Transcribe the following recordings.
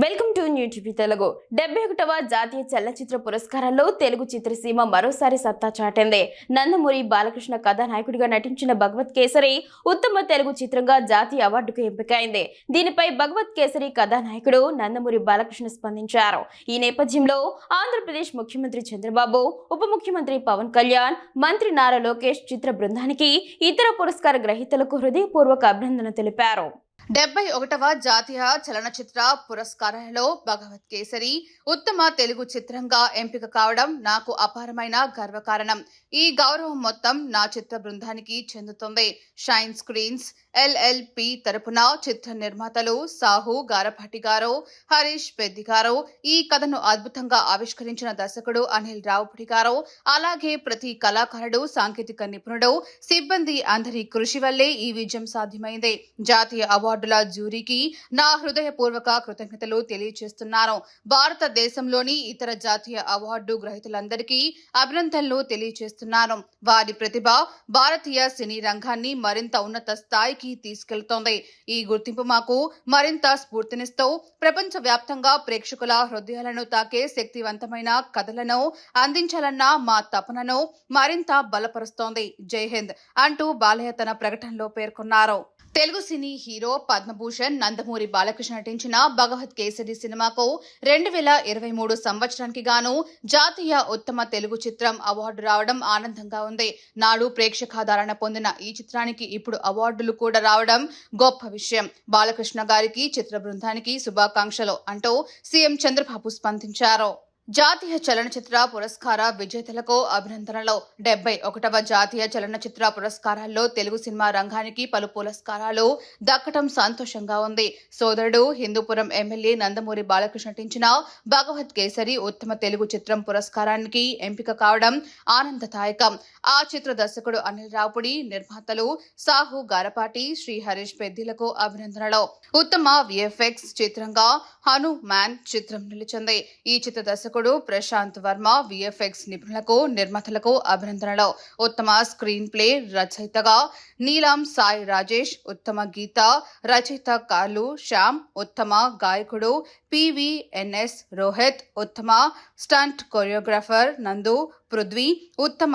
Welcome to new TV Telugu. డెబ్బై ఒకటవ జాతీయ చలనచిత్ర పురస్కారాల్లో తెలుగు చిత్రసీమ మరోసారి సత్తా చాటింది. నందమూరి బాలకృష్ణ కథానాయకుడిగా నటించిన భగవత్ కేసరి ఉత్తమ తెలుగు చిత్రంగా జాతీయ అవార్డుకు ఎంపికైంది. దీనిపై భగవత్ కేసరి కథానాయకుడు నందమూరి బాలకృష్ణ స్పందించారు. ఈ నేపథ్యంలో ఆంధ్రప్రదేశ్ ముఖ్యమంత్రి చంద్రబాబు ఉప ముఖ్యమంత్రి పవన్ కళ్యాణ్ మంత్రి నారా లోకేష్ చిత్ర బృందానికి ఇతర పురస్కార గ్రహీతలకు హృదయపూర్వక అభినందన తెలిపారు. డెబ్బై ఒకటవ జాతీయ చలనచిత్ర పురస్కారాలలో భగవత్ కేసరి ఉత్తమ తెలుగు చిత్రంగా ఎంపిక కావడం నాకు అపారమైన గర్వకారణం. ఈ గౌరవం మొత్తం నా చిత్ర బృందానికి చెందుతుంది. షైన్ స్క్రీన్స్ ఎల్ఎల్పి తరపున చిత్ర నిర్మాతలు సాహు గారపాటి గారు హరీష్ పెద్ది గారు ఈ కథను అద్భుతంగా ఆవిష్కరించిన దర్శకుడు అనిల్ రావుపూడి గారు అలాగే ప్రతి కళాకారుడు సాంకేతిక నిపుణుడు సిబ్బంది అందరి కృషి వల్లే ఈ విజయం సాధ్యమైంది. జాతీయ అవార్డు అవార్డుల జ్యూరీకి నా హృదయపూర్వక కృతజ్ఞతలు తెలియజేస్తున్నాను భారతదేశంలోని ఇతర జాతీయ అవార్డు గ్రహీతలందరికీ అభినందనలు తెలియజేస్తున్నాను వారి ప్రతిభ భారతీయ సినీ రంగాన్ని మరింత ఉన్నత స్థాయికి తీసుకెళ్తోంది. ఈ గుర్తింపు మాకు మరింత స్ఫూర్తినిస్తూ ప్రపంచ వ్యాప్తంగా ప్రేక్షకుల హృదయాలను తాకే శక్తివంతమైన కథలను అందించాలన్న మా తపనను మరింత బలపరుస్తోంది. జై హింద్ అంటూ బాలయ్య తన ప్రకటనలో పేర్కొన్నారు. తెలుగు సినీ హీరో పద్మభూషణ్ నందమూరి బాలకృష్ణ నటించిన భగవత్ కేసరి సినిమాకు రెండు వేల ఇరవై మూడు సంవత్సరానికి గాను జాతీయ ఉత్తమ తెలుగు చిత్రం అవార్డు రావడం ఆనందంగా ఉంది. నాడు ప్రేక్షకాదరణ పొందిన ఈ చిత్రానికి ఇప్పుడు అవార్డులు కూడా రావడం గొప్ప విషయం. బాలకృష్ణ గారికి చిత్ర బృందానికి శుభాకాంక్షలు అంటూ సీఎం చంద్రబాబు స్పందించారు. జాతీయ చలనచిత్ర పురస్కార విజేతలకు అభినందనలు. డెబ్బై ఒకటవ జాతీయ చలనచిత్ర పురస్కారాల్లో తెలుగు సినిమా రంగానికి పలు పురస్కారాలు దక్కటం సంతోషంగా ఉంది. సోదరుడు హిందూపురం ఎమ్మెల్యే నందమూరి బాలకృష్ణ నటించిన భగవత్ కేసరి ఉత్తమ తెలుగు చిత్రం పురస్కారానికి ఎంపిక కావడం ఆనందదాయకం. ఆ చిత్ర దర్శకుడు అనిల్ రాపుడి నిర్మాతలు సాహు గారపాటి శ్రీ హరీష్ పెద్దిలకు అభినందనలు. ఉత్తమ విఎఫ్ఎక్స్ చిత్రంగా హనుమాన్ చిత్రం నిలిచింది. ఈ చిత్ర దర్శకుడు ప్రశాంత్ వర్మ విఎఫ్ఎక్స్ నిపుణులకు నిర్మాతలకు అభినందనలు. ఉత్తమ స్క్రీన్ ప్లే రచయితగా నీలం సాయి రాజేష్ ఉత్తమ గీత రచయిత కార్లు శ్యామ్ ఉత్తమ గాయకుడు పివిఎన్ఎస్ రోహిత్ ఉత్తమ స్టంట్ కొరియోగ్రాఫర్ నందు పృథ్వీ ఉత్తమ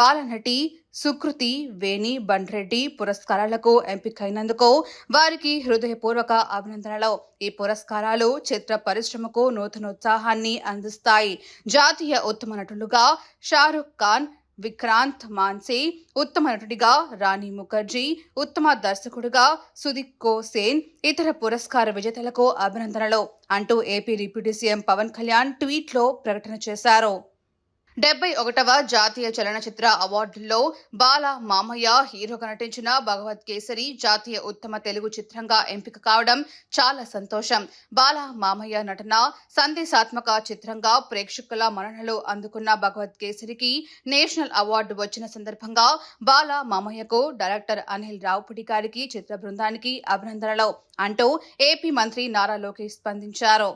బాలనటి సుకృతి వేణి బండ్రెడ్డి పురస్కారాలకు ఎంపికైనందుకు వారికి హృదయపూర్వక అభినందనలు. ఈ పురస్కారాలు చిత్ర పరిశ్రమకు నూతనోత్సాహాన్ని అందిస్తాయి. జాతీయ ఉత్తమ నటులుగా షారుఖ్ ఖాన్ విక్రాంత్ మాన్సే ఉత్తమ నటుడిగా రాణి ముఖర్జీ ఉత్తమ దర్శకుడిగా సుదీప్ కోసేన్ ఇతర పురస్కార విజేతలకు అభినందనలు అంటూ AP deputy CM Pawan Kalyan ట్వీట్లో ప్రకటన చేశారు. డెబ్బై ఒకటవ జాతీయ చలనచిత్ర అవార్డుల్లో బాల మామయ్య హీరోగా నటించిన భగవత్ కేసరి జాతీయ ఉత్తమ తెలుగు చిత్రంగా ఎంపిక కావడం చాలా సంతోషం. బాల మామయ్య నటన సందేశాత్మక చిత్రంగా ప్రేక్షకుల మన్ననలు అందుకున్న భగవత్ కేసరికి నేషనల్ అవార్డు వచ్చిన సందర్భంగా బాల మామయ్యకు డైరెక్టర్ అనిల్ రావుపుడి గారికి చిత్ర బృందానికి అభినందనలు అంటూ ఏపీ మంత్రి నారా లోకేష్ స్పందించారు.